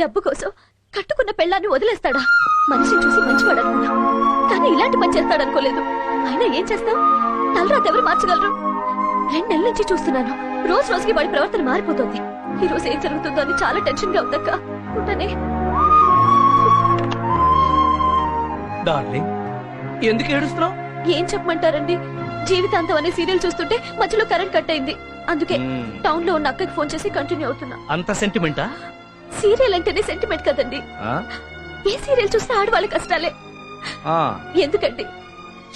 డబ్బు కోసం కట్టుకున్న పెళ్ళాన్ని వదిలేస్తాడా? మనిషిని చూసి మంచివాడు అనుకున్నా. కానీ ఇలాంటి పని చేస్తాడు అనుకోలేదు అయినా ఏం చేస్తాం తలరాత ఎవరు మార్చగలరు? రెండు నెలల నుంచి చూస్తున్నాను. రోజు రోజుకి వాడి ప్రవర్తన మారిపోతుంది. ఈ రోజు ఏం జరుగుతుందో అని చాలా టెన్షన్గా ఉందక్క. ఉంటానే. డార్లింగ్ ఎందుకు ఏడుస్తున్నావు? ఏం చెప్పమంటారండి? జీవితాంతం అనే సీరియల్ చూస్తుంటే మధ్యలో కరెంట్ కట్ అయింది. అందుకే టౌన్లో ఉన్న అక్కకి ఫోన్ చేసి కంటిన్యూ అవుతున్నా. అంత సెంటిమెంటా? సీరియల్ అంటేనే సెంటిమెంట్ కదండి. ఏ సీరియల్ చూస్తే ఆడవాళ్ళ కష్టాలే. ఎందుకండి?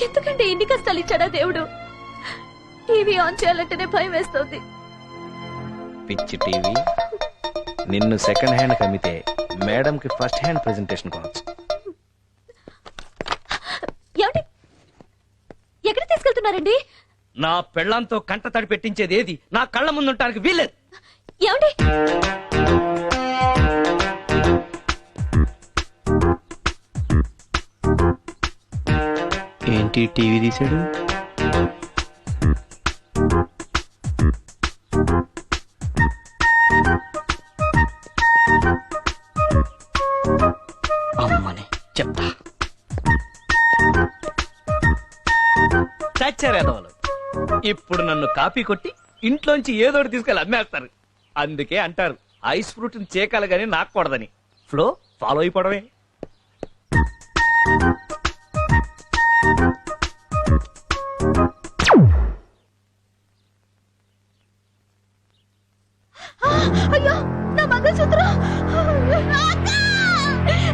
ఎందుకంటే ఇన్ని కష్టాలు ఇచ్చాడా దేవుడు? టీవీ ఆన్ చేయాలంటేనే భయం వేస్తుంది. పిచ్చి టీవీ. నిన్ను సెకండ్ హ్యాండ్ కమ్మితే మేడం కి ఫస్ట్ హ్యాండ్ ప్రెజెంటేషన్ కొనొచ్చు ఏమండి? ఎక్కడ తీసుకెళ్తున్నారండి? నా పెళ్ళంతో కంట తడి పెట్టించేది ఏది? నా కళ్ళ ముందుంటానికి వీల్లేదు. ఏమండి? ఏంటి టీవీ తీసాడు అమ్మని చెప్తా. చచ్చారేదవలు ఇప్పుడు నన్ను కాపీ కొట్టి ఇంట్లోంచి ఏదో ఒకటి తీసుకెళ్ళి అమ్మేస్తారు. అందుకే అంటారు ఐస్ ఫ్రూట్ చేకాలి కానీ నాకు ఫ్లో ఫాలో అయిపోవడమే.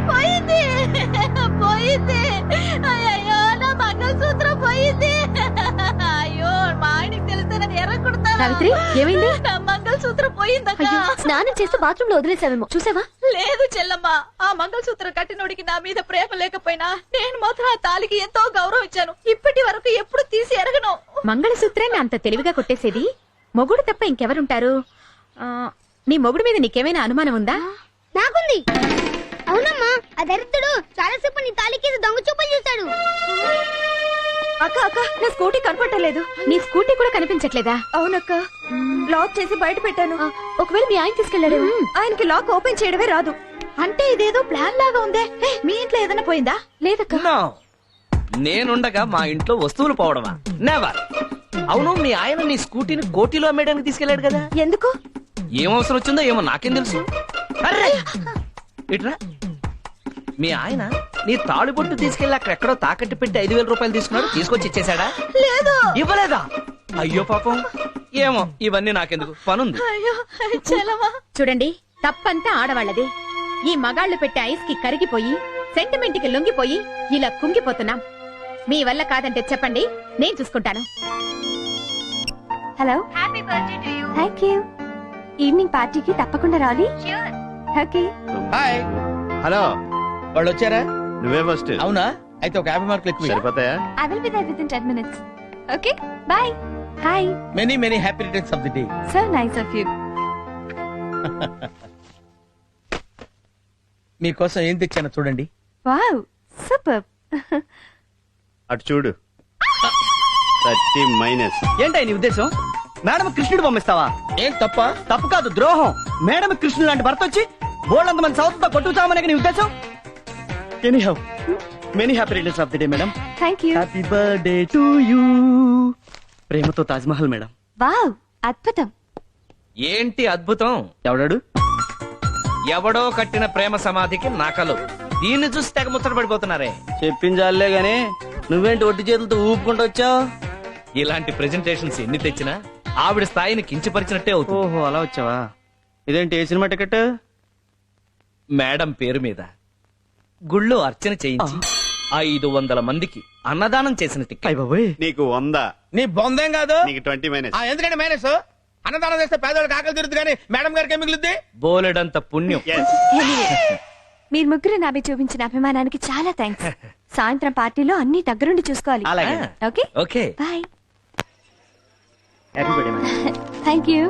పోయింది! పోయింది! అయ్యో నా మంగళసూత్రం పోయింది! అయ్యో మా ఆయనకి తెలిస్తే నన్ను సావిత్రి, ఏమైంది? నా మంగళసూత్రం పోయిందక్క! అయ్యో స్నానం చేస్తూ బాత్రూమ్లో వదిలేసావేమో. చూసావా? లేదు చెల్లమ్మ ఆ మంగళసూత్రం కట్టినోడికి నా మీద ప్రేమ లేకపోయినా నేను మాత్రం ఆ తాలికి ఎంతో గౌరవం ఇచ్చాను. ఇప్పటి వరకు ఎప్పుడు తీసి ఎరగను. మంగళసూత్రాన్ని అంత తెలివిగా కొట్టేసేది? మొగుడు తప్ప ఇంకెవరుంటారు? ఆ, నీ మొగుడు మీద నీకేమైనా అనుమానం ఉందా? నాకుంది. అవునమ్మా ఆ దరిద్రుడు చాలాసేపు నీ తాలికి దొంగ చూపులు చూశాడు. అక్క అక్క నా స్కూటీ కనపడలేదు నీ స్కూటీ కూడా కనిపించట్లేదా? అవునక్క లాక్ చేసి బయట పెట్టాను. ఒకవేళ మీ ఆయన తీసుకెళ్ళాడు ఆయనకి లాక్ ఓపెన్ చేయడమే రాదు. అంటే ఇదేదో ప్లాన్ లాగా ఉందే? మీ ఇంట్లో ఏదైనా పోయిందా? లేదక్క. నేనుండగా మా ఇంట్లో వస్తువులు పోవడమా? నెవర్ అవును మీ ఆయన నీ స్కూటీని కోటిలో అమ్మేయడానికి తీసుకెళ్ళాడు కదా. ఎందుకు? ఏం అవసరం వచ్చిందో ఏమో నాకేం తెలుసు. అర్రే! ఇట్రా. మీ ఆయన నీ తాళిబొట్టు తీసుకెళ్ళి అక్కడ ఎక్కడో తాకట్టు పెట్టి ఐదు వేల రూపాయలు తీసుకున్నాడు తీసుకొచ్చి ఇచ్చేశాడా? లేదు. ఇవ్వలేదా? అయ్యో పాపం. ఏమో ఇవన్నీ నాకెందుకు? పనుంది. అయ్యో చూడండి తప్పంతా ఆడవాళ్ళది. ఈ మగాళ్ళు పెట్టే ఐస్కి కరిగిపోయి సెంటిమెంట్కి లొంగిపోయి ఇలా కుంగిపోతున్నాం. మీ వల్ల కాదంటే చెప్పండి నేను చూసుకుంటాను. Hello happy birthday to you thank you evening పార్టీకి తప్పకుండా రావాలి. హాయ్. హలో. వాళ్ళు వచ్చారా? నువ్వే ఫస్ట్ అవునా? అయితే ఒక యాభై మార్కులు ఎక్కువ సరిపోతాయా? I will be there within 10 minutes okay bye hi many many happy returns of the day so nice of you మీకోసం ఏం తెచ్చానో చూడండి. వావ్ సూపర్ అటు చూడు. Thirty minus. ఏంటా నీ ఉద్దేశం? మేడం కృష్ణుడు పంపిస్తావా? ఏం తప్ప? తప్పు కాదు ద్రోహం. మేడం కృష్ణుడు లాంటి భర్త వచ్చి బోల్డ్ మంది సౌత్ కొట్టుచామని నీ ఉద్దేశం? Any how many happy returns of the day madam thank you happy birthday to you ప్రేమతో తాజ్ మహల్ మేడం వావ్ అద్భుతం. ఏంటి అద్భుతం? ఎవడాడు? ఎవడో కట్టిన ప్రేమ సమాధికి నాకలు. దీన్ని చూసి తెగ ముచ్చట పడిపోతున్నారే. చెప్పించాలే గాని నువ్వేంటి ఒట్టి చేతులతో ఊపుకుంటూ వచ్చావు? ఇలాంటి ప్రెజెంటేషన్స్ ఎన్ని తెచ్చినా ఆవిడ స్థాయిని కించపరిచినట్టే అవుతుంది. ఓహో అలా వచ్చావా? ఇదేంటి ఏ సినిమా టికెట్? మేడం పేరు మీద గుళ్ళో అర్చన చేయించి ఐదు వందల మందికి అన్నదానం చేసిన బాబోయ్. నీకు వంద. నీ బొందేం కాదు? నీకు ట్వంటీ మైనస్ ఆ, ఎందుకంటే మైనస్ అన్నదానం చేస్తే పేదవాళ్ళకి ఆకలి తిరుగుతుంది కానీ మేడం గారికి ఏం మిగులుద్ది? బోలెడంత పుణ్యం. మీరు ముగ్గురు నాపై చూపించిన అభిమానానికి చాలా థ్యాంక్స్ సాయంత్రం పార్టీలో అన్ని దగ్గరుండి చూసుకోవాలి. అలాగే. Okay? Okay. Bye happy thank you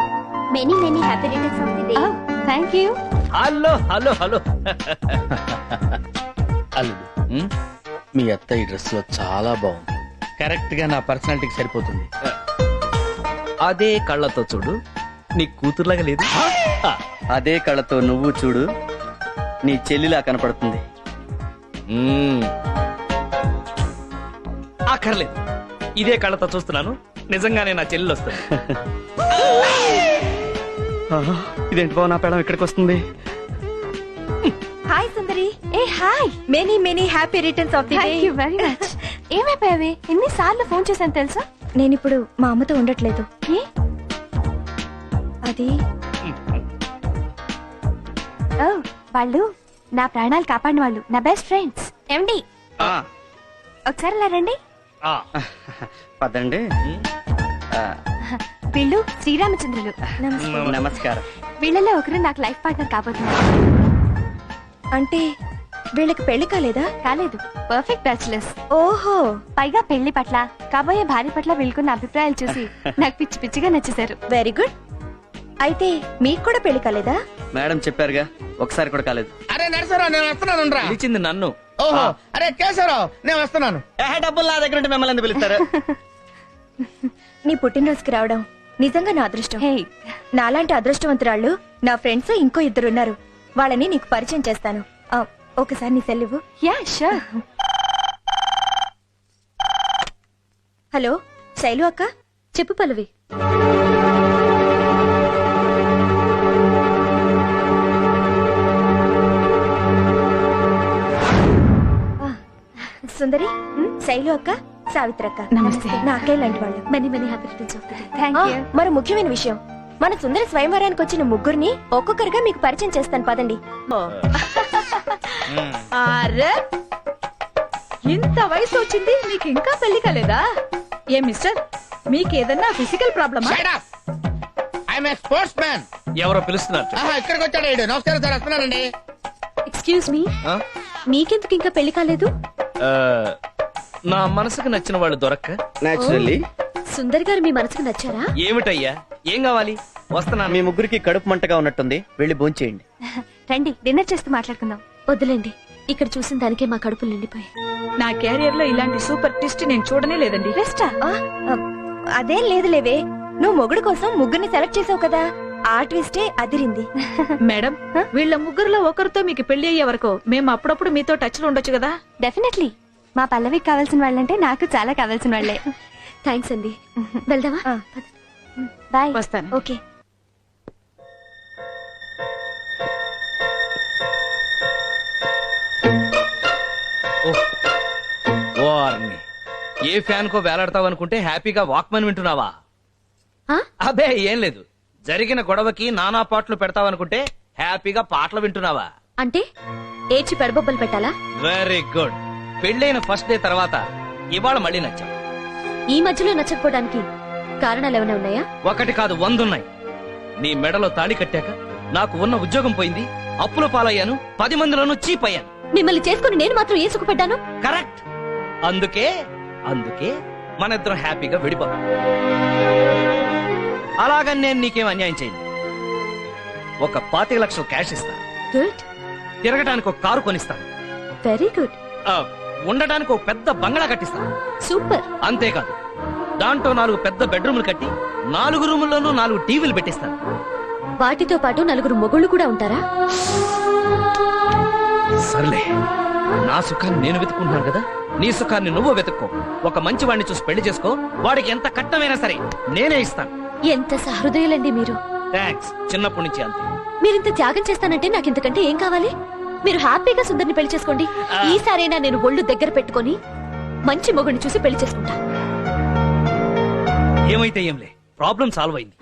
many many happy returns of the day thank you hello hello hello అల్లుడు ఉమ్, మీ అత్త ఈ డ్రెస్లో చాలా బాగుంది. కరెక్ట్గా నా పర్సనాలిటీకి సరిపోతుంది. అదే కళ్ళతో చూడు నీ కూతురులాగా లేదు. ఆ, అదే కళతో నువ్వు చూడు నీ చెల్లిలా కనపడుతుంది. మ్మ్. అక్కర్లేదు ఇదే కళ్ళతో చూస్తున్నాను. నిజంగానే నా చెల్లెలు వస్తుంది. ఆహా, ఇదేంటి బావ నా పేడం ఇక్కడికి వస్తుంది? Hi Sundari. Hey hi. Many many happy returns of the day. Thank you very much ఏమైపోయావే ఎన్నిసార్లు ఫోన్ చేశాను తెలుసా? నేను ఇప్పుడు మా అమ్మతో ఉండట్లేదు. ఏ? అది? ఓ వాళ్ళు నా ప్రాణాలు కాపాడిన వాళ్ళు నా బెస్ట్ ఫ్రెండ్స్ ఏమండి? ఆ, ఒకసారి ఇలా రండి. ఆ, పదండి. ఆ, వీళ్ళు శ్రీరామచంద్రులు. నమస్కారం. వీళ్ళలో ఒకరు నాకు లైఫ్ పార్ట్నర్ కాబోతున్నారు. అంటే వీళ్ళకి పెళ్ళి కాలేదా? కాలేదు. పర్ఫెక్ట్ బ్యాచులర్స్ ఓహో. పైగా పెళ్ళి పట్ల కాబోయే భార్య పట్ల వీళ్ళకున్న అభిప్రాయాలు చూసి నాకు పిచ్చి పిచ్చిగా నచ్చేశారు. వెరీ గుడ్ అయితే మీకు కూడా పెళ్ళి కాలేదా? మేడం చెప్పారుగా ఒకసారి కూడా కాలేదు. అరే నరసరావు నేను వస్తున్నాను రా పిలిచింది నన్ను. ఓహో. అరే కేశవరావు నేను వస్తున్నాను. ఏ డబ్బులు నా దగ్గర ఉంటే మిమ్మల్ని ఎందుకు పిలుస్తారు? నీ పుట్టినరోజుకి రావడం నిజంగా నా అదృష్టం. నాలాంటి అదృష్టవంతురాళ్ళు నా ఫ్రెండ్స్ ఇంకో ఇద్దరు ఉన్నారు వాళ్ళని నీకు పరిచయం చేస్తాను. ఒకసారి నీ సెల్లివు యా షూర్. హలో శైలు అక్క? చెప్పు పల్లవి. ఆ, సుందరి శైలు అక్క? సావిత్రి అక్క నమస్తే. నా అక్కయ్య లాంటి వాళ్ళు. Many many happy returns of thank you మరో ముఖ్యమైన విషయం. మన సుందరి స్వయంవరానికి వచ్చిన ముగ్గురిని ఒక్కొక్కరుగా మీకు పరిచయం చేస్తాను. పదండి. అరే! ఇంత వయసు వచ్చింది మీకు ఇంకా పెళ్ళి కాలేదా? ఏ మిస్టర్ మీకు ఏదన్నా ఫిజికల్ ప్రాబ్లమా? ఐఎమ్ ఏ స్పోర్ట్స్ మ్యాన్ ఎవరో పిలుస్తున్నారు? ఆహా ఇక్కడికి వచ్చాడు ఈడు. నమస్కారం సార్ వస్తున్నానండి. Excuse me? మీకెందుకు ఇంకా పెళ్ళి కాలేదు? ఆ, నా మనసుకు నచ్చిన వాళ్ళు దొరక్క? నేచురల్లీ సుందరి గారు మీ మనసుకు నచ్చారా? ఏమిటయ్యా? ఏం కావాలి? వస్తున్నాను. మీ ముగ్గురికి కడుపు మంటగా ఉన్నట్టుంది. వెళ్ళి భోంచేయండి. రండి డిన్నర్ చేస్తూ మాట్లాడుకుందాం. వద్దులేండి ఇక్కడ చూసిన దానికే మా కడుపులు నిండిపోయాయి. నా క్యారియర్లో ఇలాంటి సూపర్ ట్విస్ట్ నేను చూడనే లేదండి. ఆ, అదేం లేదులేవే నువ్వు మొగుడు కోసం ముగ్గురిని సెలెక్ట్ చేసావు కదా. ఆ ట్విస్టే అదిరింది. మేడం వీళ్ళ ముగ్గురులో ఒకరితో మీకు పెళ్ళి అయ్యే వరకు మేము అప్పుడప్పుడు మీతో టచ్లో ఉండొచ్చు కదా? డెఫినెట్లీ. మా పల్లవికి కావాల్సిన వాళ్ళంటే నాకు చాలా కావాల్సిన వాళ్ళే. థ్యాంక్స్ అండి. వెళ్దామా? ఆ. బాయ్ వస్తాను. ఓకే. వారిని ఏ ఫ్యాన్ కో వేలాడతావు అనుకుంటే హ్యాపీగా వాక్మన్ వింటున్నావా? అబే ఏం లేదు. జరిగిన గొడవకి నానా పాటలు పెడతావనుకుంటే హ్యాపీగా పాటలు వింటున్నావా? అంటే ఏడ్చి పెడబొబ్బలు పెట్టాలా? వెరీ గుడ్ పెళ్ళైన ఫస్ట్ డే తర్వాత ఇవాళ మళ్ళీ నచ్చాం. ఈ మధ్యలో నచ్చకపోవడానికి కారణాలు ఏమైనా ఉన్నాయా? ఒకటి కాదు వందున్నాయి. నీ మెడలో తాళి కట్టాక నాకు ఉన్న ఉద్యోగం పోయింది అప్పుల పాలయ్యాను పది మందిలోనూ చీప్ అయ్యాను మిమ్మల్ని చేసుకుని నేను మాత్రం ఏ సుఖపెట్టాను కరెక్ట్. అందుకే అందుకే మన ఇద్దరం హ్యాపీగా విడిపోతాం. అలాగని నేను నీకేం అన్యాయం చేయను. ఒక పాతిక లక్షలు క్యాష్ ఇస్తా. గుడ్. తిరగటానికి ఒక కారు కొనిస్తాను వెరీ గుడ్. ఆ, ఉండటానికి ఒక పెద్ద బంగళా కట్టిస్తాను. సూపర్. అంతేకాదు దాంట్లో నాలుగు పెద్ద బెడ్రూమ్లు కట్టి నాలుగు రూముల్లోనూ నాలుగు టీవీలు పెట్టిస్తాను. వాటితో పాటు నలుగురు మొగుళ్ళు కూడా ఉంటారా? సర్లే నా సుఖాన్ని నేను వెతుకుంటున్నాను కదా? నీ సుఖాన్ని నువ్వు వెతుక్కో. ఒక మంచి వాడిని చూసి పెళ్ళి చేసుకో. వాడికి ఎంత కట్టమైనా సరే నేనే ఇస్తాను. ఎంత సహృదయులండి మీరు. థ్యాంక్స్ చిన్నప్పటి నుంచి అంతే. మీరింత త్యాగం చేస్తానంటే నాకు ఇంతకంటే ఏం కావాలి? మీరు హ్యాపీగా సుందరిని పెళ్ళి చేసుకోండి. ఈసారైనా నేను ఒళ్ళు దగ్గర పెట్టుకొని మంచి మొగుడిని చూసి పెళ్ళి చేసుకుంటా. ఏమైతే ఏంలే ప్రాబ్లం సాల్వ్ అయింది.